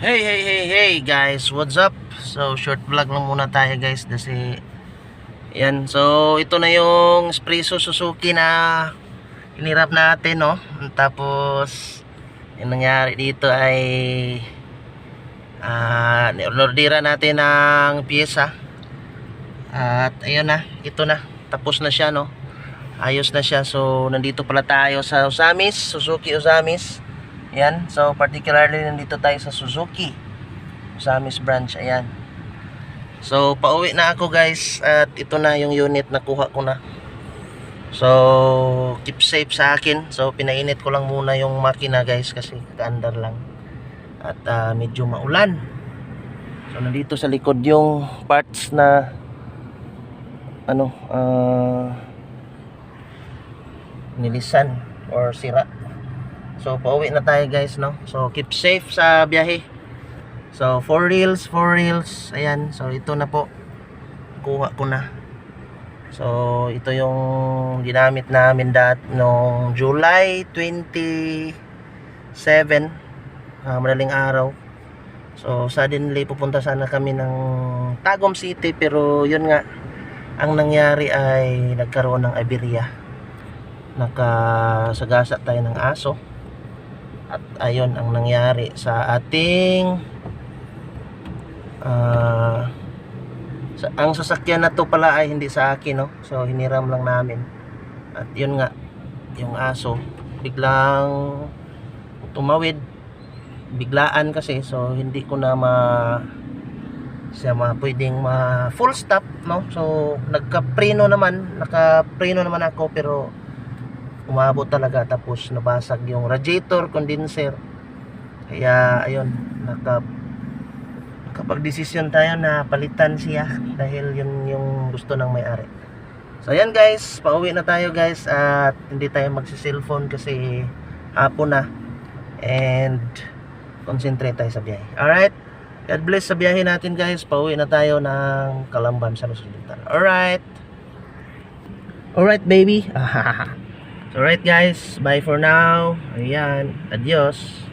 Hey, hey, hey, hey guys, what's up? So, short vlog lang muna tayo guys. Kasi yan, so ito na yung Espresso Suzuki na hinirap natin, no? Tapos, yung nangyari dito ay ah, uh, natin ng pyesa. At ayun na, ito na, tapos na siya, no? Ayos na siya, so nandito pala tayo sa Usamis, Suzuki Usamis Ayan, so particularly nandito tayo sa Suzuki. Usamis branch, ayan. So pauwi na ako guys At ito na yung unit na kuha ko na. So keep safe sa akin. So pinainit ko lang muna yung makina guys Kasi kaandar lang. At ah, medyo maulan. So nandito sa likod yung parts na Ano ah nilisan or sira So, pauwi na tayo guys, no? So, keep safe sa biyahe. So, 4 reels, 4 reels. Ayan. So, ito na po. Kuha ko na. So, ito yung ginamit namin dat noong July 27. Uh, madaling araw. So, suddenly pupunta sana kami ng Tagum City pero yun nga ang nangyari ay nagkaroon ng aberya. Nakasagasa tayo ng aso at ayun ang nangyari sa ating ah, sa, ang sasakyan na to pala ay hindi sa akin no? So hiniram lang namin. At yun nga yung aso biglang tumawid. Biglaan kasi so hindi ko na ma siya ma pwedeng ma full stop no? So nagkapreno naman nakapreno naman ako pero umabot talaga tapos nabasag yung radiator condenser. Kaya ayun naka kapag desisyon tayo na palitan siya dahil yun yung gusto ng may-ari. So ayan guys pauwi na tayo guys at hindi tayo magsi-cellphone kasi hapon na. And concentrate tayo sa biyahe. Alright? God bless sa biyahe natin guys. Pauwi na tayo ng Kalamban sa Luzon alright? Alright baby Alright guys, bye for now. Ayan, adios.